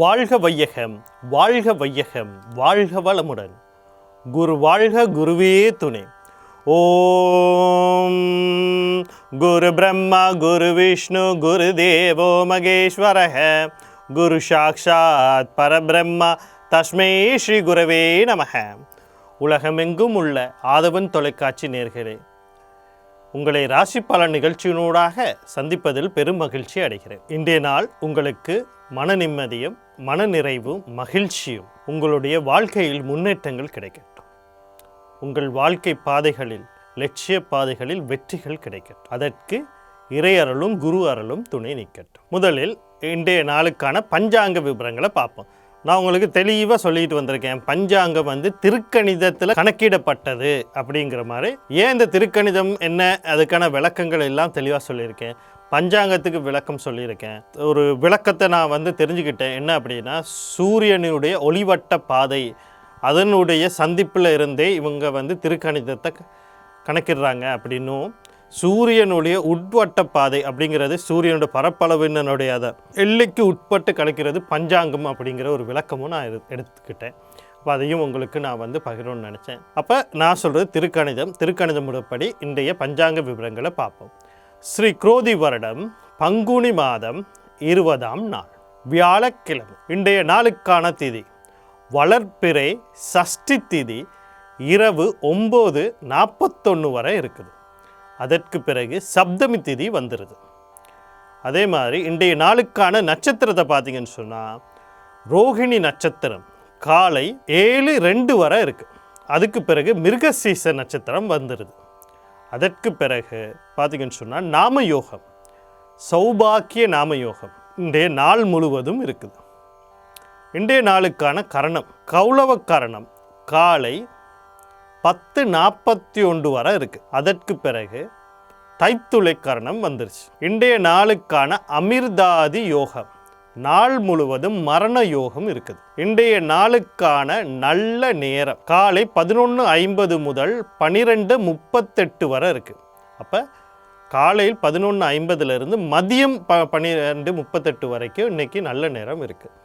வாழ்க வையகம் வாழ்க வையகம் வாழ்க வளமுடன். குரு வாழ்க குருவே துணை. ஓம் குரு பிரம்மா குரு விஷ்ணு குரு தேவோ மகேஸ்வரக. குரு சாக்ஷாத் பரபிரம்மா தஸ்மை ஸ்ரீ குரவே நமக. உலகமெங்கும் உள்ள ஆதவன் தொலைக்காட்சி நேர்களே உங்களை ராசி பலன் நிகழ்ச்சியினூடாக சந்திப்பதில் பெரும் மகிழ்ச்சி அடைகிறேன். இன்றைய நாள் உங்களுக்கு மன நிம்மதியும் மன நிறைவும் மகிழ்ச்சியும் உங்களுடைய வாழ்க்கையில் முன்னேற்றங்கள் கிடைக்கட்டும். உங்கள் வாழ்க்கை பாதைகளில் லட்சிய பாதைகளில் வெற்றிகள் கிடைக்கட்டும். அதற்கு இறையருளும் குரு அருளும் துணை நிற்கட்டும். முதலில் இன்றைய நாளுக்கான பஞ்சாங்க விவரங்களை பார்ப்போம். நான் உங்களுக்கு தெளிவாக சொல்லிட்டு வந்திருக்கேன். பஞ்சாங்கம் வந்து திருக்கணிதத்தில் கணக்கிடப்பட்டது அப்படிங்கிற மாதிரி. ஏன் இந்த திருக்கணிதம் என்ன? அதுக்கான விளக்கங்கள் எல்லாம் தெளிவாக சொல்லியிருக்கேன். பஞ்சாங்கத்துக்கு விளக்கம் சொல்லியிருக்கேன். ஒரு விளக்கத்தை நான் வந்து தெரிஞ்சுக்கிட்டேன். என்ன அப்படின்னா சூரியனுடைய ஒளிவட்ட பாதை அதனுடைய சந்திப்பில் இருந்தே இவங்க வந்து திருக்கணிதத்தை க- கணக்கிடுறாங்க அப்படின்னும் சூரியனுடைய உட்வட்ட பாதை அப்படிங்கிறது சூரியனுடைய பரப்பளவினுடைய அதை எல்லைக்கு உட்பட்டு கணக்கிறது பஞ்சாங்கம் அப்படிங்கிற ஒரு விளக்கமும் நான் எடுத்துக்கிட்டேன். அப்போ அதையும் உங்களுக்கு நான் வந்து பகிரணும்னு நினச்சேன். அப்போ நான் சொல்கிறது திருக்கணிதம். திருக்கணிதம் முறைப்படி இன்றைய பஞ்சாங்க விவரங்களை பார்ப்போம். ஸ்ரீ குரோதி வருடம் பங்குனி மாதம் இருபதாம் நாள் வியாழக்கிழமை இன்றைய நாளுக்கான திதி. வளர்ப்பிறை சஷ்டி திதி இரவு ஒம்பது நாற்பத்தொன்று வரை இருக்குது. அதற்கு பிறகு சப்தமி திதி வந்துடுது அதே மாதிரி இன்றைய நாளுக்கான நட்சத்திரத்தை பார்த்தீங்கன்னு சொன்னால் ரோகிணி நட்சத்திரம் காலை ஏழு ரெண்டு வரை இருக்குது அதுக்கு பிறகு மிருகசீச நட்சத்திரம் வந்துடுது அதற்கு பிறகு பார்த்தீங்கன்னு சொன்னால் நாமயோகம். சௌபாக்கிய நாமயோகம். இன்றைய நாள் முழுவதும் இருக்குது. இன்றைய நாளுக்கான கரணம் கௌளவ கரணம். காலை பத்து நாற்பத்தி ஒன்று வரை இருக்குது அதற்கு பிறகு தைத்துளை கரணம் வந்துருச்சு. இன்றைய நாளுக்கான அமிர்தாதி யோகம். நாள் முழுவதும் மரண யோகம் இருக்குது. இன்றைய நாளுக்கான நல்ல நேரம் காலை பதினொன்று ஐம்பது முதல் பன்னிரெண்டு முப்பத்தெட்டு வரை இருக்குது அப்போ காலையில் பதினொன்று ஐம்பதுலேருந்து மதியம் ப பன்னிரெண்டு முப்பத்தெட்டு வரைக்கும் இன்றைக்கி நல்ல நேரம் இருக்குது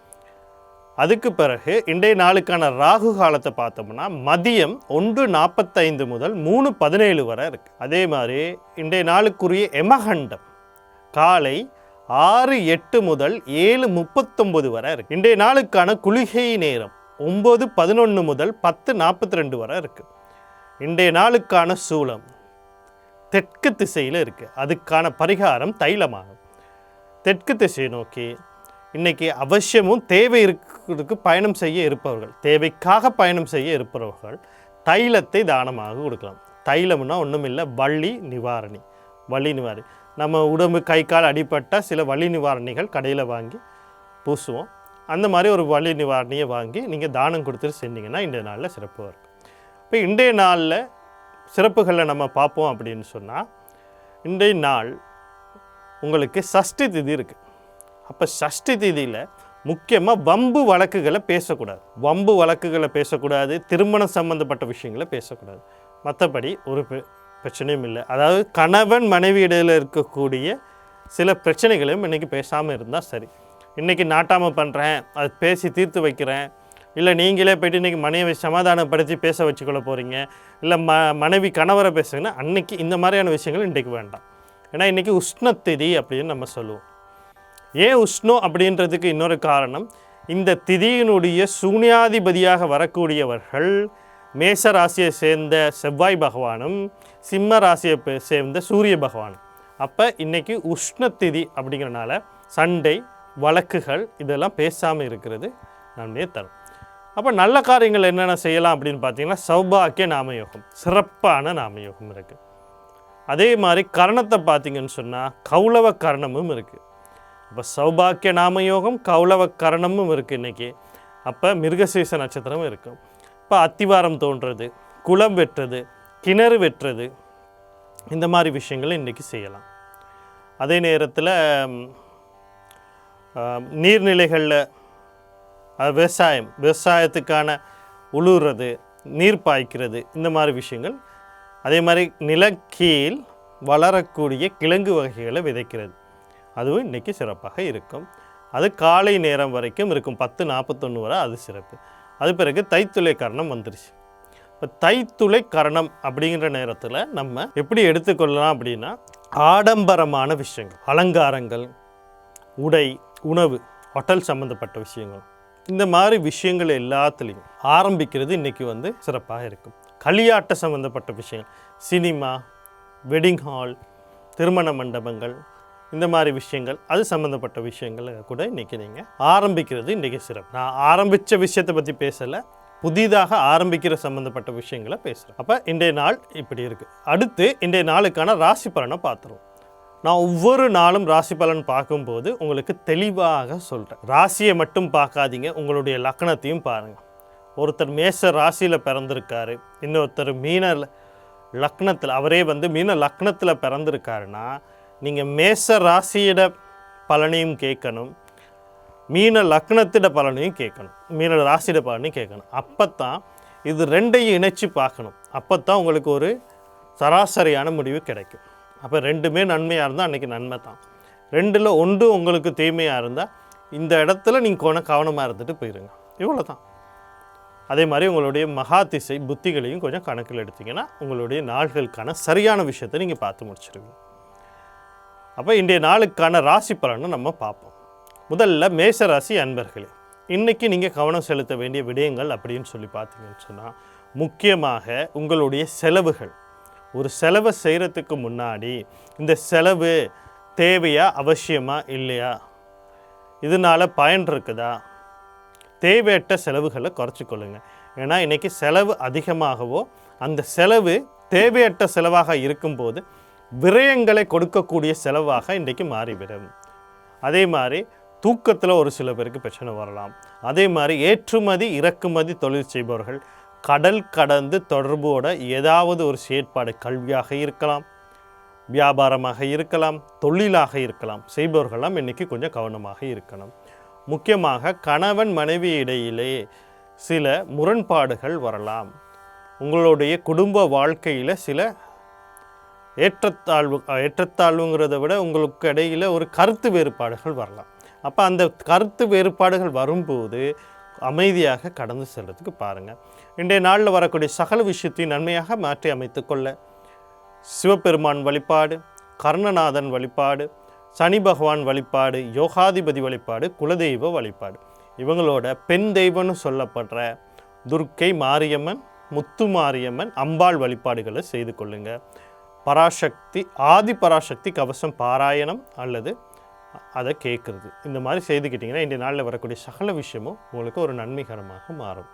அதுக்கு பிறகு இன்றைய நாளுக்கான ராகு காலத்தை பார்த்தோம்னா மதியம் ஒன்று நாற்பத்தைந்து முதல் மூணு பதினேழு வரை இருக்குது அதே மாதிரி இன்றைய நாளுக்குரிய எமகண்டம் காலை ஆறு எட்டு முதல் ஏழு முப்பத்தொம்பது வரை இருக்கு. இன்றைய நாளுக்கான குளிகை நேரம் ஒம்பது பதினொன்று முதல் பத்து நாற்பத்தி ரெண்டு வரை இருக்கு. இன்றைய நாளுக்கான சூளம் தெற்கு திசையில் இருக்குது அதுக்கான பரிகாரம் தைலமாகும். தெற்கு திசையை நோக்கி இன்னைக்கு அவசியமும் தேவை இருக்கிறதுக்கு பயணம் செய்ய இருப்பவர்கள் தேவைக்காக பயணம் செய்ய இருப்பவர்கள் தைலத்தை தானமாக கொடுக்கலாம். தைலம்னா ஒன்றும் இல்லை வள்ளி நிவாரணி. வள்ளி நிவாரணி. நம்ம உடம்பு கை கால் அடிப்பட்ட சில வலி நிவாரணிகள் கடையில் வாங்கி பூசுவோம். அந்த மாதிரி ஒரு வலி நிவாரணியை வாங்கி நீங்கள் தானம் கொடுத்துட்டு செஞ்சீங்கன்னா இன்றைய நாளில் சிறப்பாக இருக்கும். இப்போ இன்றைய நாளில் சிறப்புகளில் நம்ம பார்ப்போம் அப்படின்னு சொன்னால் இன்றைய நாள் உங்களுக்கு சஷ்டி திதி இருக்குது அப்போ சஷ்டி திதியில் முக்கியமாக வம்பு வழக்குகளை பேசக்கூடாது. வம்பு வழக்குகளை பேசக்கூடாது திருமணம் சம்மந்தப்பட்ட விஷயங்களை பேசக்கூடாது. மற்றபடி ஒரு பெ- பிரச்சனையும் இல்லை. அதாவது கணவன் மனைவி இடையில் இருக்கக்கூடிய சில பிரச்சனைகளையும் இன்றைக்கி பேசாமல் இருந்தால் சரி. இன்றைக்கி நாட்டாமல் பண்ணுறேன் அது பேசி தீர்த்து வைக்கிறேன். இல்லை நீங்களே போய்ட்டு இன்றைக்கி மனைவி சமாதானப்படுத்தி பேச வச்சுக்கொள்ள போகிறீங்க இல்லை ம மனைவி கணவரை பேசுங்கன்னா அன்றைக்கி இந்த மாதிரியான விஷயங்கள் இன்றைக்கு வேண்டாம். ஏன்னா இன்றைக்கி உஷ்ணத்திதி அப்படின்னு நம்ம சொல்லுவோம். ஏன் உஷ்ணம் அப்படின்றதுக்கு இன்னொரு காரணம் இந்த திதியினுடைய சூன்யாதிபதியாக வரக்கூடியவர்கள் மேச ராசியை சேர்ந்த செவ்வாய் பகவானும் சிம்ம ராசியை பே- சேர்ந்த சூரிய பகவானும். அப்போ இன்றைக்கி உஷ்ணத்திதி அப்படிங்கிறனால சண்டை வழக்குகள் இதெல்லாம் பேசாமல் இருக்கிறது நன்மையை தரும். அப்போ நல்ல காரியங்கள் என்னென்ன செய்யலாம் அப்படின்னு பார்த்தீங்கன்னா சௌபாக்கிய நாமயோகம் சிறப்பான நாமயோகம் இருக்குது அதே மாதிரி கரணத்தை பார்த்தீங்கன்னு சொன்னால் கௌளவ கரணமும் இருக்குது அப்போ சௌபாக்கிய நாமயோகம் கௌளவ கரணமும் இருக்குது இன்றைக்கி அப்போ மிருகசீச நட்சத்திரம் இருக்கும். இப்போ அத்திவாரம் தோன்றது குளம் வெட்டுறது கிணறு வெட்டுறது இந்த மாதிரி விஷயங்களை இன்றைக்கி செய்யலாம். அதே நேரத்தில் நீர்நிலைகளில் விவசாயம் விவசாயத்துக்கான உழுறது நீர் பாய்க்கிறது இந்த மாதிரி விஷயங்கள். அதே மாதிரி நிலக்கீழ் வளரக்கூடிய கிழங்கு வகைகளை விதைக்கிறது. அதுவும் இன்றைக்கி சிறப்பாக இருக்கும். அது காலை நேரம் வரைக்கும் இருக்கும். பத்து நாற்பத்தொன்று வரை அது சிறப்பு. அது பிறகு தைத்துளை கரணம் வந்துருச்சு. இப்போ தைத்துளை கரணம் அப்படிங்கிற நேரத்தில் நம்ம எப்படி எடுத்துக்கொள்ளலாம் அப்படின்னா ஆடம்பரமான விஷயங்கள் அலங்காரங்கள் உடை உணவு ஹோட்டல் சம்மந்தப்பட்ட விஷயங்கள். இந்த மாதிரி விஷயங்கள் எல்லாத்துலேயும் ஆரம்பிக்கிறது இன்றைக்கி வந்து சிறப்பாக இருக்கும். களியாட்ட சம்மந்தப்பட்ட விஷயங்கள். சினிமா வெட்டிங் ஹால் திருமண மண்டபங்கள் இந்த மாதிரி விஷயங்கள் அது சம்மந்தப்பட்ட விஷயங்கள் கூட இன்றைக்கி நீங்கள் ஆரம்பிக்கிறது இன்றைக்கி சிறப்பு. நான் ஆரம்பித்த விஷயத்தை பற்றி பேசலை புதிதாக ஆரம்பிக்கிற சம்மந்தப்பட்ட விஷயங்களை பேசுகிறேன் அப்போ இன்றைய நாள் இப்படி இருக்குது அடுத்து இன்றைய நாளுக்கான ராசி பலனை பார்த்துருவோம். நான் ஒவ்வொரு நாளும் ராசி பலன் பார்க்கும்போது உங்களுக்கு தெளிவாக சொல்கிறேன் ராசியை மட்டும் பார்க்காதீங்க உங்களுடைய லக்கணத்தையும் பாருங்கள் ஒருத்தர் மேச ராசியில் பிறந்திருக்காரு இன்னொருத்தர் மீன லக்னத்தில் அவரே வந்து மீன லக்னத்தில் பிறந்திருக்காருன்னா நீங்கள் மேச ராசியிட பலனையும் கேட்கணும். மீன லக்னத்திட பலனையும் கேட்கணும். மீன ராசியிட பலனையும் கேட்கணும். அப்போ தான் இது ரெண்டையும் இணைச்சி பார்க்கணும். அப்போ தான் உங்களுக்கு ஒரு சராசரியான முடிவு கிடைக்கும். அப்போ ரெண்டுமே நன்மையாக இருந்தால் அன்றைக்கி நன்மை தான். ரெண்டில் ஒன்று உங்களுக்கு தீமையாக இருந்தால் இந்த இடத்துல நீங்கள் கொன கவனமாக இருந்துட்டு போயிருங்க. இவ்வளோ தான் அதே மாதிரி உங்களுடைய மகா திசை புத்திகளையும் கொஞ்சம் கணக்கில் எடுத்திங்கன்னா உங்களுடைய நாள்களுக்கான சரியான விஷயத்தை நீங்கள் பார்த்து முடிச்சிருவீங்க. அப்போ இன்றைய நாளுக்கான ராசி பலனை நம்ம பார்ப்போம். முதல்ல மேச ராசி அன்பர்களே இன்றைக்கி நீங்கள் கவனம் செலுத்த வேண்டிய விடயங்கள் அப்படின்னு சொல்லி பார்த்தீங்கன்னு சொன்னால் முக்கியமாக உங்களுடைய செலவுகள். ஒரு செலவை செய்கிறதுக்கு முன்னாடி இந்த செலவு தேவையா அவசியமா இல்லையா? இதனால் பயன் இருக்குதா? தேவையற்ற செலவுகளை குறைச்சிக்கொள்ளுங்க ஏன்னா இன்றைக்கி செலவு அதிகமாகவோ அந்த செலவு தேவையற்ற செலவாக இருக்கும்போது விரயங்களை கொடுக்கக்கூடிய செலவாக இன்றைக்கு மாறிவிடும். அதே மாதிரி தூக்கத்தில் ஒரு சில பேருக்கு பிரச்சனை வரலாம். அதே மாதிரி ஏற்றுமதி இறக்குமதி தொழில் செய்பவர்கள் கடல் கடந்து தொடர்போட ஏதாவது ஒரு செயற்பாடு கல்வியாக இருக்கலாம் வியாபாரமாக இருக்கலாம் தொழிலாக இருக்கலாம். செய்பவர்களாம் இன்றைக்கி கொஞ்சம் கவனமாக இருக்கணும். முக்கியமாக கணவன் மனைவி இடையிலே சில முரண்பாடுகள் வரலாம். உங்களுடைய குடும்ப வாழ்க்கையில் சில ஏற்றத்தாழ்வு ஏற்றத்தாழ்வுங்கிறத விட உங்களுக்கு இடையில் ஒரு கருத்து வேறுபாடுகள் வரலாம். அப்போ அந்த கருத்து வேறுபாடுகள் வரும்போது அமைதியாக கடந்து செல்றதுக்கு பாருங்கள் இன்றைய நாளில் வரக்கூடிய சகல விஷயத்தையும் நன்மையாக மாற்றி அமைத்துக்கொள்ள சிவபெருமான் வழிபாடு கர்ணநாதன் வழிபாடு சனி பகவான் வழிபாடு யோகாதிபதி வழிபாடு குலதெய்வ வழிபாடு. இவங்களோட பெண் தெய்வம்னு சொல்லப்படுற துர்க்கை மாரியம்மன் முத்து மாரியம்மன் அம்பாள் வழிபாடுகளை செய்து கொள்ளுங்கள் பராசக்தி ஆதி பராசக்தி கவசம் பாராயணம் அல்லது அதை கேட்குறது. இந்த மாதிரி செய்துக்கிட்டிங்கன்னா இன்றைய நாளில் வரக்கூடிய சகல விஷயமும் உங்களுக்கு ஒரு நன்மைகரமாக மாறும்.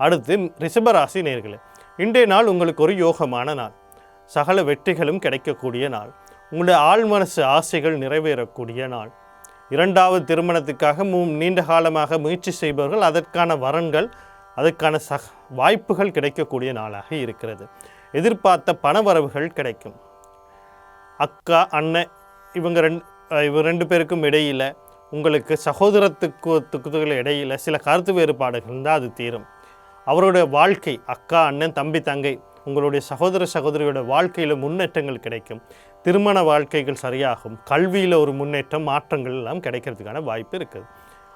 அடுத்து ரிஷபராசி நேர்களே இன்றைய நாள் உங்களுக்கு ஒரு யோகமான நாள். சகல வெற்றிகளும் கிடைக்கக்கூடிய நாள். உங்களுடைய ஆழ்மனசு ஆசைகள் நிறைவேறக்கூடிய நாள். இரண்டாவது திருமணத்துக்காக மூ நீண்ட காலமாக முயற்சி செய்பவர்கள் அதற்கான வரன்கள் அதற்கான சக வாய்ப்புகள் கிடைக்கக்கூடிய நாளாக இருக்கிறது. எதிர்பார்த்த பணவரவுகள் கிடைக்கும். அக்கா அண்ணன் இவங்க ரெண்டு இவங்க ரெண்டு பேருக்கும் இடையில் உங்களுக்கு சகோதரத்துக்கு இடையில் சில கருத்து வேறுபாடுகள் இருந்தால் அது தீரும். அவருடைய வாழ்க்கை அக்கா அண்ணன் தம்பி தங்கை உங்களுடைய சகோதர சகோதரியோட வாழ்க்கையில் முன்னேற்றங்கள் கிடைக்கும். திருமண வாழ்க்கைகள் சரியாகும். கல்வியில் ஒரு முன்னேற்றம் மாற்றங்கள் எல்லாம் கிடைக்கிறதுக்கான வாய்ப்பு இருக்குது.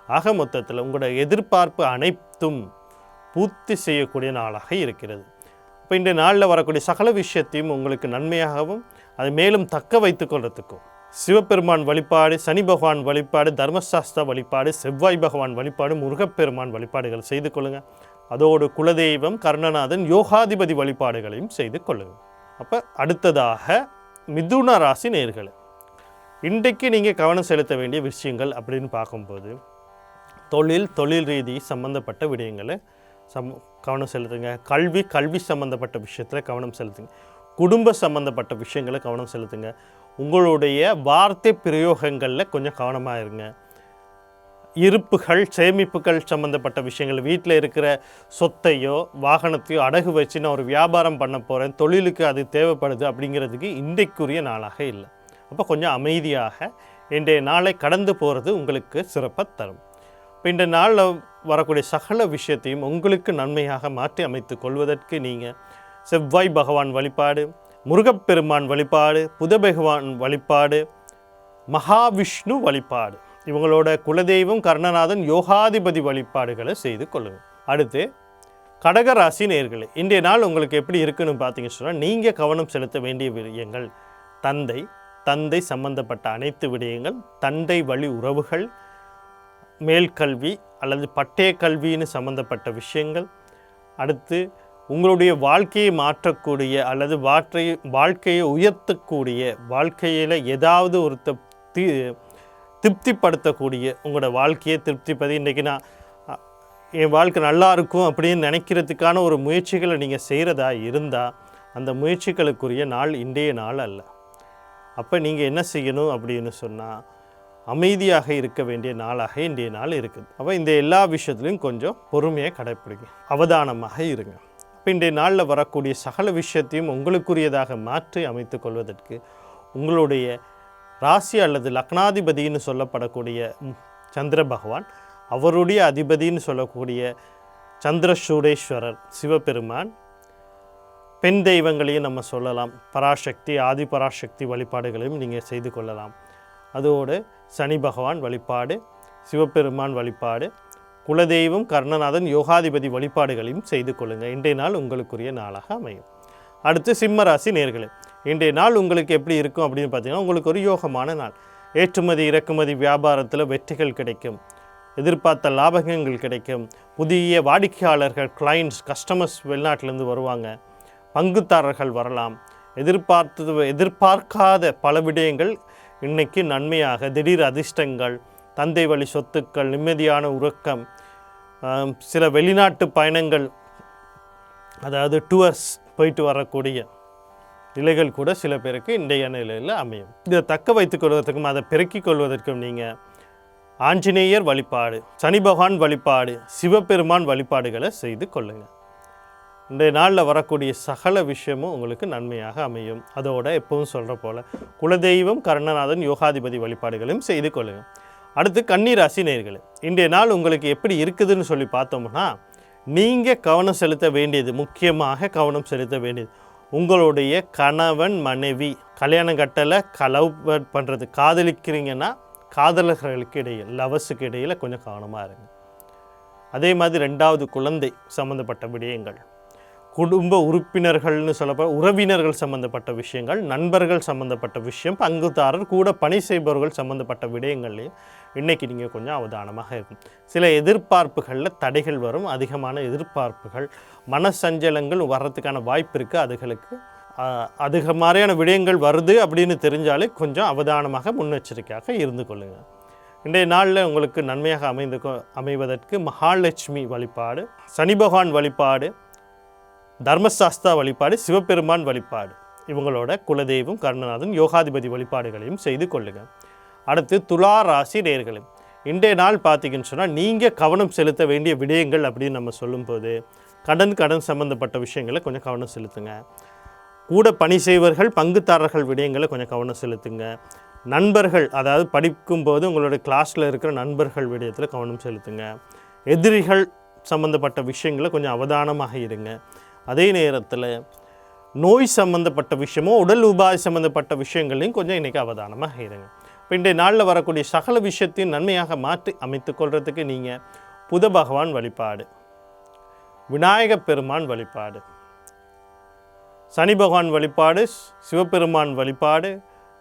ஆக மொத்தத்தில் உங்களோட எதிர்பார்ப்பு அனைத்தும் பூர்த்தி செய்யக்கூடிய நாளாக இருக்கிறது. இப்போ இந்த நாளில் வரக்கூடிய சகல விஷயத்தையும் உங்களுக்கு நன்மையாகவும் அதை மேலும் தக்க வைத்து கொள்றதுக்கும் சிவபெருமான் வழிபாடு சனி பகவான் வழிபாடு தர்மசாஸ்திர வழிபாடு செவ்வாய் பகவான் வழிபாடு முருகப்பெருமான் வழிபாடுகள் செய்து கொள்ளுங்கள் அதோடு குலதெய்வம் கர்ணநாதன் யோகாதிபதி வழிபாடுகளையும் செய்து கொள்ளுங்கள் அப்போ அடுத்ததாக மிதுன ராசி நேர்கள் இன்றைக்கு நீங்கள் கவனம் செலுத்த வேண்டிய விஷயங்கள் அப்படின்னு பார்க்கும்போது தொழில் தொழில் ரீதி சம்பந்தப்பட்ட விடயங்களை சம் கவனம் செலுத்துங்க. கல்வி கல்வி சம்மந்தப்பட்ட விஷயத்தில் கவனம் செலுத்துங்க. குடும்ப சம்மந்தப்பட்ட விஷயங்களை கவனம் செலுத்துங்க. உங்களுடைய வார்த்தை பிரயோகங்களில் கொஞ்சம் கவனமாக இருங்க. இருப்புகள் சேமிப்புகள் சம்மந்தப்பட்ட விஷயங்கள் வீட்டில் இருக்கிற சொத்தையோ வாகனத்தையோ அடகு வச்சு நான் ஒரு வியாபாரம் பண்ண போகிறேன் தொழிலுக்கு அது தேவைப்படுது அப்படிங்கிறதுக்கு இன்றைக்குரிய நாளாக இல்லை. அப்போ கொஞ்சம் அமைதியாக இன்றைய நாளை கடந்து போகிறது உங்களுக்கு சிறப்பாக தரும். இப்போ இந்த நாளில் வரக்கூடிய சகல விஷயத்தையும் உங்களுக்கு நன்மையாக மாற்றி அமைத்து கொள்வதற்கு நீங்கள் செவ்வாய் பகவான் வழிபாடு முருகப்பெருமான் வழிபாடு புத பகவான் வழிபாடு மகாவிஷ்ணு வழிபாடு. இவங்களோட குலதெய்வம் கர்ணநாதன் யோகாதிபதி வழிபாடுகளை செய்து கொள்ளுங்கள் அடுத்து கடகராசி நேர்களே இன்றைய நாள் உங்களுக்கு எப்படி இருக்குன்னு பார்த்தீங்க சொன்னால் நீங்கள் கவனம் செலுத்த வேண்டிய விடயங்கள். தந்தை தந்தை சம்பந்தப்பட்ட அனைத்து விடயங்கள் தந்தை வழி உறவுகள் மேல்கல்வி அல்லது பட்டய கல்வின்னு சம்பந்தப்பட்ட விஷயங்கள். அடுத்து உங்களுடைய வாழ்க்கையை மாற்றக்கூடிய அல்லது வாற்றை வாழ்க்கையை உயர்த்தக்கூடிய வாழ்க்கையில் ஏதாவது ஒரு தி திருப்திப்படுத்தக்கூடிய உங்களோட வாழ்க்கையை திருப்திப்பது. இன்றைக்கி நான் என் வாழ்க்கை நல்லா இருக்கும் அப்படின்னு நினைக்கிறதுக்கான ஒரு முயற்சிகளை நீங்கள் செய்கிறதா இருந்தால் அந்த முயற்சிகளுக்குரிய நாள் இன்றைய நாள் அல்ல. அப்போ நீங்கள் என்ன செய்யணும் அப்படின்னு சொன்னால் அமைதியாக இருக்க வேண்டிய நாளாக இன்றைய நாள் இருக்குது. அப்போ இந்த எல்லா விஷயத்துலையும் கொஞ்சம் பொறுமையாக கடைப்பிடிங்க. அவதானமாக இருங்க. இப்போ இன்றைய நாளில் வரக்கூடிய சகல விஷயத்தையும் உங்களுக்குரியதாக மாற்றி அமைத்து கொள்வதற்கு உங்களுடைய ராசி அல்லது லக்னாதிபதின்னு சொல்லப்படக்கூடிய சந்திர பகவான் அவருடைய அதிபதின்னு சொல்லக்கூடிய சந்திரசூடேஸ்வரர் சிவபெருமான் பெண் தெய்வங்களையும் நம்ம சொல்லலாம். பராசக்தி ஆதி பராசக்தி வழிபாடுகளையும் நீங்கள் செய்து கொள்ளலாம். அதோடு சனி பகவான் வழிபாடு சிவபெருமான் வழிபாடு குலதெய்வம் கர்ணநாதன் யோகாதிபதி வழிபாடுகளையும் செய்து கொள்ளுங்கள் இன்றைய நாள் உங்களுக்குரிய நாளாக அமையும். அடுத்து சிம்ம ராசி நேர்களே இன்றைய நாள் உங்களுக்கு எப்படி இருக்கும் அப்படின்னு பார்த்தீங்கன்னா உங்களுக்கு ஒரு யோகமான நாள். ஏற்றுமதி இறக்குமதி வியாபாரத்தில் வெற்றிகள் கிடைக்கும். எதிர்பார்த்த லாபகங்கள் கிடைக்கும். புதிய வாடிக்கையாளர்கள் கிளைண்ட்ஸ் கஸ்டமர்ஸ் வெளிநாட்டிலேருந்து வருவாங்க. பங்குதாரர்கள் வரலாம். எதிர்பார்த்தது எதிர்பார்க்காத பல விடயங்கள் இன்னைக்கு நன்மையாக திடீர் அதிர்ஷ்டங்கள் தந்தை வழி சொத்துக்கள் நிம்மதியான உறக்கம் சில வெளிநாட்டு பயணங்கள் அதாவது டூர்ஸ் போயிட்டு வரக்கூடிய நிலைகள் கூட சில பேருக்கு இன்றைய நிலையில் அமையும். இதை தக்க வைத்துக் கொள்வதற்கும் அதை பெருக்கிக் கொள்வதற்கும் நீங்கள் ஆஞ்சநேயர் வழிபாடு சனி பகவான் வழிபாடு சிவபெருமான் வழிபாடுகளை செய்து கொள்ளுங்கள் இன்றைய நாளில் வரக்கூடிய சகல விஷயமும் உங்களுக்கு நன்மையாக அமையும். அதோட எப்பவும் சொல்கிற போல் குலதெய்வம் கருணநாதன் யோகாதிபதி வழிபாடுகளையும் செய்து கொள்ளுங்கள். அடுத்து கன்னிராசி நேர்களே இன்றைய நாள் உங்களுக்கு எப்படி இருக்குதுன்னு சொல்லி பார்த்தோம்னா நீங்கள் கவனம் செலுத்த வேண்டியது முக்கியமாக கவனம் செலுத்த வேண்டியது உங்களுடைய கணவன் மனைவி கல்யாணம் கட்டலை கலவு பண்ணுறது காதலிக்கிறீங்கன்னா காதலர்களுக்கு இடையில் லவஸுக்கு இடையில் கொஞ்சம் கவனமாக இருங்க. அதே மாதிரி ரெண்டாவது குழந்தை சம்மந்தப்பட்ட விடயங்கள். குடும்ப உறுப்பினர்கள்னு சொல்லப்போ உறவினர்கள் சம்மந்தப்பட்ட விஷயங்கள் நண்பர்கள் சம்மந்தப்பட்ட விஷயம் பங்குதாரர் கூட பணி செய்பவர்கள் சம்மந்தப்பட்ட விடயங்கள்லையும் இன்றைக்கி நீங்கள் கொஞ்சம் அவதானமாக இருக்கும். சில எதிர்பார்ப்புகளில் தடைகள் வரும். அதிகமான எதிர்பார்ப்புகள் மனசஞ்சலங்கள் வர்றதுக்கான வாய்ப்பு இருக்குது அதுகளுக்கு அதிக மாதிரியான விடயங்கள் வருது அப்படின்னு தெரிஞ்சாலே கொஞ்சம் அவதானமாக முன்னெச்சரிக்கையாக இருந்து கொள்ளுங்கள் இன்றைய நாளில் உங்களுக்கு நன்மையாக அமைந்து கொ- அமைவதற்கு மகாலட்சுமி வழிபாடு சனி பகவான் வழிபாடு தர்மசாஸ்தா வழிபாடு சிவபெருமான் வழிபாடு. இவங்களோட குலதெய்வம் கருணநாதன் யோகாதிபதி வழிபாடுகளையும் செய்து கொள்ளுங்கள் அடுத்து துலா ராசி நேர்களும் இன்றைய நாள் பார்த்தீங்கன்னு சொன்னால் நீங்கள் கவனம் செலுத்த வேண்டிய விடயங்கள் அப்படின்னு நம்ம சொல்லும்போது கடன் கடன் சம்மந்தப்பட்ட விஷயங்களை கொஞ்சம் கவனம் செலுத்துங்க. கூட பணி செய்வர்கள் பங்குதாரர்கள் விடயங்களை கொஞ்சம் கவனம் செலுத்துங்க. நண்பர்கள் அதாவது படிக்கும்போது உங்களோட கிளாஸில் இருக்கிற நண்பர்கள் விடயத்தில் கவனம் செலுத்துங்க. எதிரிகள் சம்மந்தப்பட்ட விஷயங்களை கொஞ்சம் அவதானமாக இருங்க. அதே நேரத்தில் நோய் சம்மந்தப்பட்ட விஷயமோ உடல் உபாய் சம்மந்தப்பட்ட விஷயங்களையும் கொஞ்சம் இன்றைக்கி அவதானமாக இருங்க. இப்போ இன்றைய நாளில் வரக்கூடிய சகல விஷயத்தையும் நன்மையாக மாற்றி அமைத்து கொள்கிறதுக்கு நீங்கள் புத பகவான் வழிபாடு விநாயகப் பெருமான் வழிபாடு சனி பகவான் வழிபாடு சிவபெருமான் வழிபாடு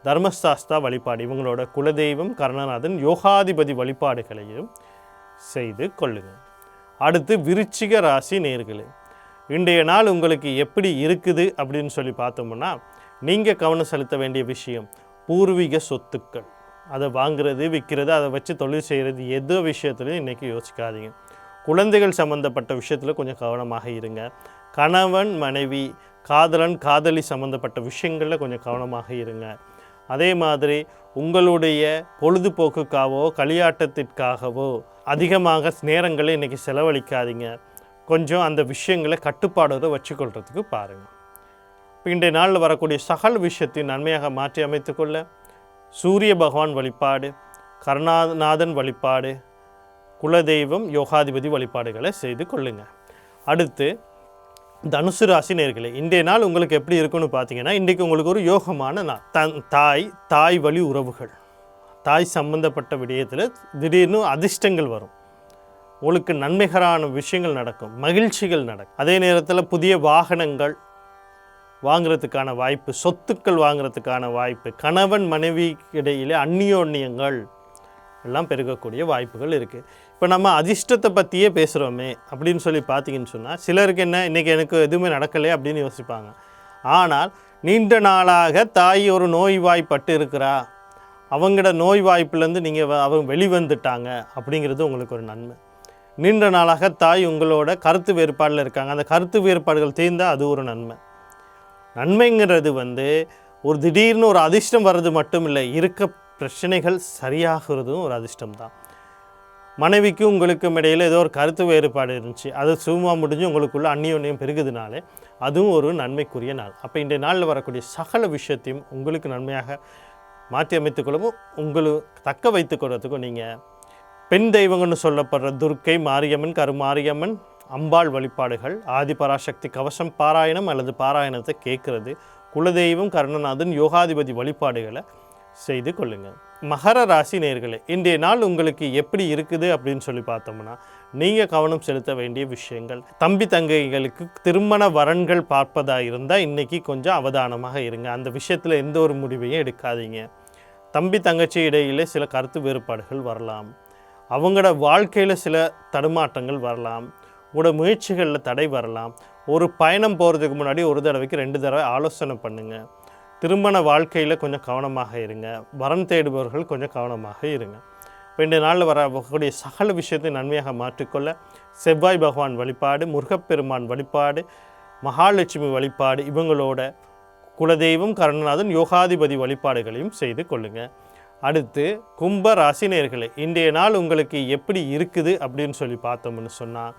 தர்மசாஸ்தா வழிபாடு இவங்களோட குலதெய்வம் கருணநாதன் யோகாதிபதி வழிபாடுகளையும் செய்து கொள்ளுங்கள் அடுத்து விருச்சிக ராசி நேர்களே இன்றைய நாள் உங்களுக்கு எப்படி இருக்குது அப்படின்னு சொல்லி பார்த்தோம்னா நீங்கள் கவனம் செலுத்த வேண்டிய விஷயம் பூர்வீக சொத்துக்கள். அதை வாங்குறது விற்கிறது அதை வச்சு தொழில் செய்கிறது எதோ விஷயத்துலையும் இன்றைக்கி யோசிக்காதீங்க. குழந்தைகள் சம்மந்தப்பட்ட விஷயத்தில் கொஞ்சம் கவனமாக இருங்க. கணவன் மனைவி காதலன் காதலி சம்மந்தப்பட்ட விஷயங்களில் கொஞ்சம் கவனமாக இருங்க. அதே மாதிரி உங்களுடைய பொழுதுபோக்குக்காகவோ களியாட்டத்திற்காகவோ அதிகமாக நேரங்களை இன்றைக்கி செலவழிக்காதீங்க. கொஞ்சம் அந்த விஷயங்களை கட்டுப்பாடோடு வச்சுக்கொள்கிறதுக்கு பாருங்கள் இப்போ இன்றைய நாளில் வரக்கூடிய சகல் விஷயத்தையும் நன்மையாக மாற்றி அமைத்துக்கொள்ள சூரிய பகவான் வழிபாடு கருணாநாதன் வழிபாடு குலதெய்வம் யோகாதிபதி வழிபாடுகளை செய்து கொள்ளுங்க. அடுத்து தனுசு ராசி நேர்களே இன்றைய நாள் உங்களுக்கு எப்படி இருக்குன்னு பார்த்தீங்கன்னா இன்றைக்கு உங்களுக்கு ஒரு யோகமான நாள். தன் தாய் தாய் வழி உறவுகள். தாய் சம்பந்தப்பட்ட விடயத்தில் திடீர்னு அதிர்ஷ்டங்கள் வரும். உங்களுக்கு நன்மைகரான விஷயங்கள் நடக்கும் மகிழ்ச்சிகள் நடக்கும். அதே நேரத்தில் புதிய வாகனங்கள் வாங்குறதுக்கான வாய்ப்பு சொத்துக்கள் வாங்குறதுக்கான வாய்ப்பு கணவன் மனைவி இடையிலே அந்நியோன்னியங்கள் எல்லாம் பெருகக்கூடிய வாய்ப்புகள் இருக்குது இப்போ நம்ம அதிர்ஷ்டத்தை பற்றியே பேசுகிறோமே அப்படின்னு சொல்லி பார்த்தீங்கன்னு சொன்னால் சிலருக்கு என்ன இன்றைக்கி எனக்கு எதுவுமே நடக்கலையே அப்படின்னு யோசிப்பாங்க. ஆனால் நீண்ட நாளாக தாய் ஒரு நோய்வாய்ப்பட்டு இருக்கிறா. அவங்களோட நோய் வாய்ப்புலேருந்து நீங்கள் அவங்க வெளிவந்துட்டாங்க அப்படிங்கிறது உங்களுக்கு ஒரு நன்மை. நீண்ட நாளாக தாய் உங்களோட கருத்து வேறுபாடில் இருக்காங்க. அந்த கருத்து வேறுபாடுகள் தீர்ந்தால் அது ஒரு நன்மை. நன்மைங்கிறது வந்து ஒரு திடீர்னு ஒரு அதிர்ஷ்டம் வர்றது மட்டும் இல்லை இருக்க பிரச்சனைகள் சரியாகிறதும் ஒரு அதிர்ஷ்டம் தான். மனைவிக்கும் உங்களுக்கும் இடையில் ஏதோ ஒரு கருத்து வேறுபாடு இருந்துச்சு. அது சும்மா முடிஞ்சு உங்களுக்குள்ள அந்நியோன்யம் பெருகுதுனாலே அதுவும் ஒரு நன்மைக்குரிய நாள். அப்போ இன்றைய நாளில் வரக்கூடிய சகல விஷயத்தையும் உங்களுக்கு நன்மையாக மாற்றி அமைத்துக்கொள்ளவும் உங்களுக்கு தக்க வைத்துக்கொள்றதுக்கும் நீங்கள் பெண் தெய்வங்கள்னு சொல்லப்படுற துர்க்கை மாரியம்மன் கருமாரியம்மன் அம்பாள் வழிபாடுகள் ஆதிபராசக்தி கவசம் பாராயணம் அல்லது பாராயணத்தை கேட்குறது குலதெய்வம் கருணநாதன் யோகாதிபதி வழிபாடுகளை செய்து கொள்ளுங்கள். மகர ராசி நேர்களே இன்றைய நாள் உங்களுக்கு எப்படி இருக்குது அப்படின்னு சொல்லி பார்த்தோம்னா நீங்கள் கவனம் செலுத்த வேண்டிய விஷயங்கள். தம்பி தங்கைகளுக்கு திருமண வரன்கள் பார்ப்பதாக இருந்தால் இன்றைக்கி கொஞ்சம் அவதானமாக இருங்க. அந்த விஷயத்தில் எந்த ஒரு முடிவையும் எடுக்காதீங்க. தம்பி தங்கச்சி இடையிலே சில கருத்து வேறுபாடுகள் வரலாம். அவங்களோட வாழ்க்கையில் சில தடுமாற்றங்கள் வரலாம். உங்களோட முயற்சிகளில் தடை வரலாம். ஒரு பயணம் போகிறதுக்கு முன்னாடி ஒரு தடவைக்கு ரெண்டு தடவை ஆலோசனை பண்ணுங்கள் திருமண வாழ்க்கையில் கொஞ்சம் கவனமாக இருங்க. வரன் தேடுபவர்கள் கொஞ்சம் கவனமாக இருங்க. ரெண்டு நாளில் வரக்கூடிய சகல விஷயத்தை நன்மையாக மாற்றிக்கொள்ள செவ்வாய் பகவான் வழிபாடு முருகப்பெருமான் வழிபாடு மகாலட்சுமி வழிபாடு இவங்களோட குலதெய்வம் கருணநாதன் யோகாதிபதி வழிபாடுகளையும் செய்து கொள்ளுங்கள் அடுத்து கும்ப ராசினியர்களே இன்றைய நாள் உங்களுக்கு எப்படி இருக்குது அப்படின்னு சொல்லி பார்த்தோம்னு சொன்னால்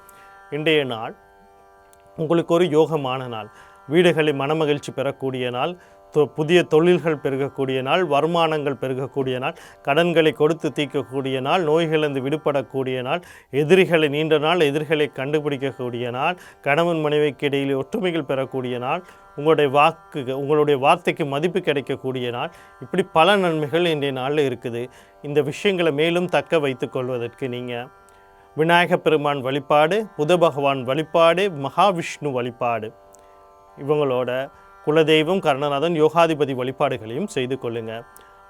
இன்றைய நாள் உங்களுக்கு ஒரு யோகமான நாள். வீடுகளில் மனமகிழ்ச்சி பெறக்கூடிய நாள். புதிய தொழில்கள் பெருகக்கூடிய நாள் வருமானங்கள் பெருகக்கூடிய நாள் கடன்களை கொடுத்து தீர்க்கக்கூடிய நாள் நோய்களிலிருந்து விடுபடக்கூடிய நாள் எதிரிகளை நீண்ட நாள் எதிரிகளை கண்டுபிடிக்கக்கூடிய நாள் கணவன் மனைவிக்கு இடையில் ஒற்றுமைகள் பெறக்கூடிய நாள் உங்களுடைய வாக்கு உங்களுடைய வார்த்தைக்கு மதிப்பு கிடைக்கக்கூடிய நாள் இப்படி பல நன்மைகள் இன்றைய நாளில் இருக்குது. இந்த விஷயங்களை மேலும் தக்க வைத்து கொள்வதற்கு நீங்கள் விநாயகப் பெருமான் வழிபாடு புத பகவான் வழிபாடு மகாவிஷ்ணு வழிபாடு இவங்களோட குலதெய்வம் கருணநாதன் யோகாதிபதி வழிபாடுகளையும் செய்து கொள்ளுங்க.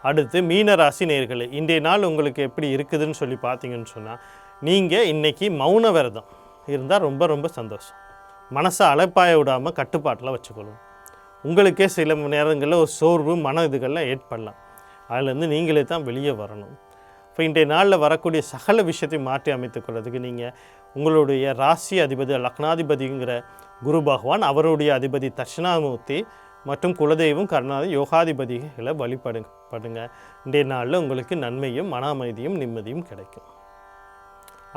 அடுத்து மீன ராசி நேர்களே இன்றைய நாள் உங்களுக்கு எப்படி இருக்குதுன்னு சொல்லி பார்த்தீங்கன்னு சொன்னால் நீங்கள் இன்றைக்கி மௌன விரதம் இருந்தால் ரொம்ப ரொம்ப சந்தோஷம். மனசை அழைப்பாய விடாமல் கட்டுப்பாட்டில் வச்சுக்கணும். உங்களுக்கே சில நேரங்களில் ஒரு சோர்வு மன இதுகள்லாம் ஏற்படலாம். அதுலேருந்து நீங்களே தான் வெளியே வரணும். இப்போ இன்றைய நாளில் வரக்கூடிய சகல விஷயத்தை மாற்றி அமைத்துக்கொள்றதுக்கு நீங்கள் உங்களுடைய ராசி அதிபதி லக்னாதிபதிங்கிற குரு பகவான் அவருடைய அதிபதி தட்சிணாமூர்த்தி மற்றும் குலதெய்வம் கருணாதி யோகாதிபதிகளை வழிபடுங்க படுங்க. இன்றைய நாளில் உங்களுக்கு நன்மையும் மன அமைதியும் நிம்மதியும் கிடைக்கும்.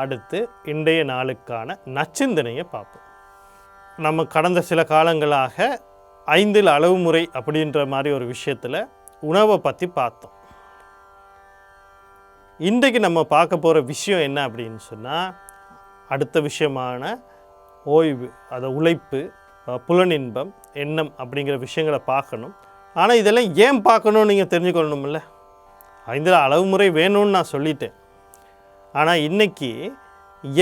அடுத்து இன்றைய நாளுக்கான நச்சிந்தனையை பார்ப்போம். நம்ம கடந்த சில காலங்களாக ஐந்தில் அளவு முறை அப்படின்ற மாதிரி ஒரு விஷயத்தில் உணவை பற்றி பார்த்தோம். இன்றைக்கு நம்ம பார்க்க போகிற விஷயம் என்ன அப்படின்னு சொன்னால் அடுத்த விஷயமான ஓய்வு அதை உழைப்பு புலனின்பம் எண்ணம் அப்படிங்கிற விஷயங்களை பார்க்கணும். ஆனால் இதெல்லாம் ஏன் பார்க்கணும்னு நீங்கள் தெரிஞ்சுக்கொள்ளணும்ல? ஐந்தில் அளவு முறை வேணும்னு நான் சொல்லிட்டேன். ஆனால் இன்னைக்கு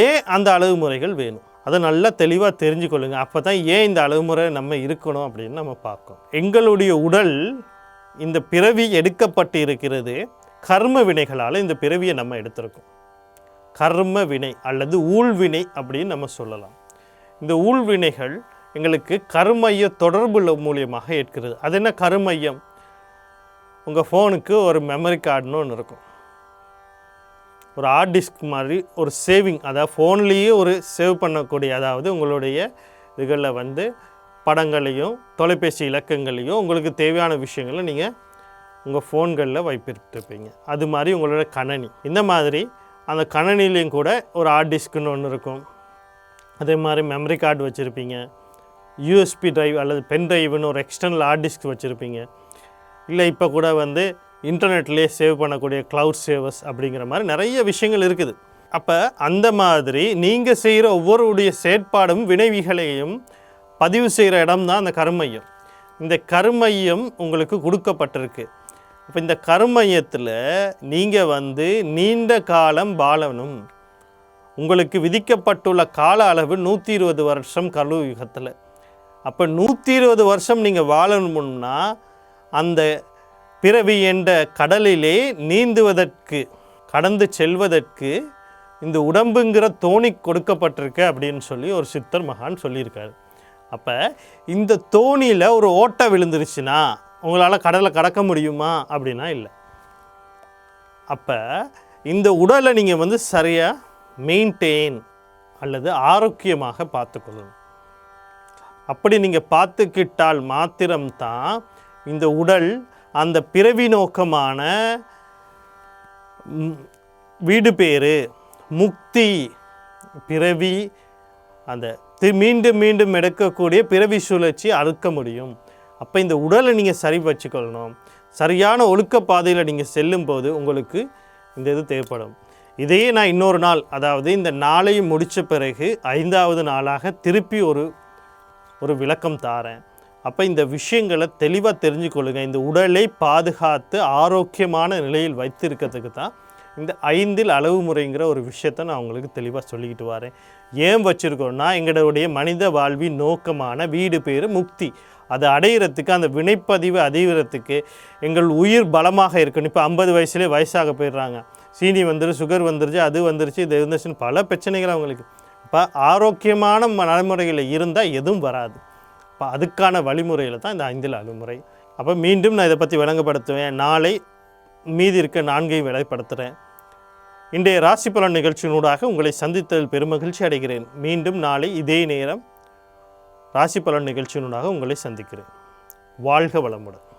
ஏன் அந்த அளவு முறைகள் வேணும்? அதை நல்லா தெளிவாக தெரிஞ்சுக்கொள்ளுங்க. அப்போ தான் ஏன் இந்த அளவுமுறை நம்ம இருக்கணும் அப்படின்னு நம்ம பார்க்கோம் எங்களுடைய உடல் இந்த பிறவி எடுக்கப்பட்டு இருக்கிறது கர்ம வினைகளால் இந்த பிறவியை நம்ம எடுத்திருக்கோம். கர்ம வினை அல்லது ஊழ்வினை அப்படின்னு நம்ம சொல்லலாம். இந்த ஊழ்வினைகள் எங்களுக்கு கருமைய தொடர்பு மூலியமாக ஏற்கிறது. அது என்ன கருமையம் உங்கள் ஃபோனுக்கு ஒரு மெமரி கார்டுன்னு ஒன்று இருக்கும். ஒரு ஹார்ட் டிஸ்க் மாதிரி ஒரு சேவிங் அதாவது ஃபோன்லேயே ஒரு சேவ் பண்ணக்கூடிய அதாவது உங்களுடைய இதுகளில் வந்து படங்களையும் தொலைபேசி இலக்கங்களையும் உங்களுக்கு தேவையான விஷயங்களை நீங்கள் உங்கள் ஃபோன்களில் வைப்பிருப்பீங்க அது மாதிரி உங்களோட கணனி. இந்த மாதிரி அந்த கணனிலையும் கூட ஒரு ஹார்ட் டிஸ்க்குன்னு ஒன்று இருக்கும். அதே மாதிரி மெமரி கார்டு வச்சுருப்பீங்க. யூஎஸ்பி டிரைவ் அல்லது பென் டிரைவ்னு ஒரு எக்ஸ்டர்னல் ஹார்ட் டிஸ்க் வச்சுருப்பீங்க. இல்லை இப்போ கூட வந்து இன்டர்நெட்லேயே சேவ் பண்ணக்கூடிய க்ளவுட் சேவர்ஸ் அப்படிங்கிற மாதிரி நிறைய விஷயங்கள் இருக்குது. அப்போ அந்த மாதிரி நீங்கள் செய்கிற ஒவ்வொருடைய செயற்பாடும் வினைவிகளையும் பதிவு செய்கிற இடம் தான் அந்த கருமையம். இந்த கருமையம் உங்களுக்கு கொடுக்கப்பட்டிருக்கு. அப்போ இந்த கருமையத்தில் நீங்கள் வந்து நீண்ட காலம் வாழணும் உங்களுக்கு விதிக்கப்பட்டுள்ள கால அளவு நூற்றி இருபது வருஷம் கலியுகத்தில். அப்போ நூற்றி இருபது வருஷம் நீங்கள் வாழணும்னா அந்த பிறவி என்ற கடலிலே நீந்துவதற்கு கடந்து செல்வதற்கு இந்த உடம்புங்கிற தோணி கொடுக்கப்பட்டிருக்கு அப்படின்னு சொல்லி ஒரு சித்தர் மகான் சொல்லியிருக்காரு. அப்போ இந்த தோணியில் ஒரு ஓட்டை விழுந்துருச்சுன்னா உங்களால் கடலை கடக்க முடியுமா? அப்படின்னா இல்லை. அப்போ இந்த உடலை நீங்கள் வந்து சரியாக மெயின்டைன் அல்லது ஆரோக்கியமாக பார்த்துக்கொள்ளணும் அப்படி நீங்கள் பார்த்துக்கிட்டால் மாத்திரம்தான் இந்த உடல் அந்த பிறவி நோக்கமான வீடு பேர் முக்தி பிறவி அந்த தி- மீண்டும் மீண்டும் எடுக்கக்கூடிய பிறவி சுழற்சி அறுக்க முடியும். அப்போ இந்த உடலை நீங்கள் சரி வச்சுக்கொள்ளணும். சரியான ஒழுக்க பாதையில் நீங்கள் செல்லும்போது உங்களுக்கு இந்த இது தேவைப்படும். இதையே நான் இன்னொரு நாள் அதாவது இந்த நாளை முடித்த பிறகு ஐந்தாவது நாளாக திருப்பி ஒரு ஒரு விளக்கம் தாரேன். அப்போ இந்த விஷயங்களை தெளிவாக தெரிஞ்சுக்கொள்ளுங்க. இந்த உடலை பாதுகாத்து ஆரோக்கியமான நிலையில் வைத்திருக்கிறதுக்கு தான் இந்த ஐந்தில் அளவு முறைங்கிற ஒரு விஷயத்தை நான் உங்களுக்கு தெளிவாக சொல்லிக்கிட்டு வரேன். ஏன் வச்சுருக்கோன்னா எங்களுடைய மனித வாழ்வின் நோக்கமான வீடு பேர் முக்தி. அதை அடையிறதுக்கு அந்த வினைப்பதிவு அதிகிறதுக்கு எங்கள் உயிர் பலமாக இருக்கணும் இப்போ ஐம்பது வயசுலேயே வயசாக போயிடுறாங்க. சீனி வந்துரு சுகர் வந்துருச்சு அது வந்துருச்சு இது இருந்துச்சுன்னு பல பிரச்சனைகள் அவங்களுக்கு. இப்போ ஆரோக்கியமான ம- நடைமுறையில் இருந்தால் எதுவும் வராது. இப்போ அதுக்கான வழிமுறையில் தான் இந்த ஐந்தில் அழுமுறை. அப்போ மீண்டும் நான் இதை பற்றி விளங்கப்படுத்துவேன். நாளை மீதி இருக்க நான்கையும் விளங்கப்படுத்துகிறேன் இன்றைய ராசி பலன் நிகழ்ச்சியினூடாக உங்களை சந்தித்ததில் பெருமகிழ்ச்சி அடைகிறேன். மீண்டும் நாளை இதே நேரம் ராசி பலன் நிகழ்ச்சியினுடாக உங்களை சந்திக்கிறேன். வாழ்க வளமுடன்.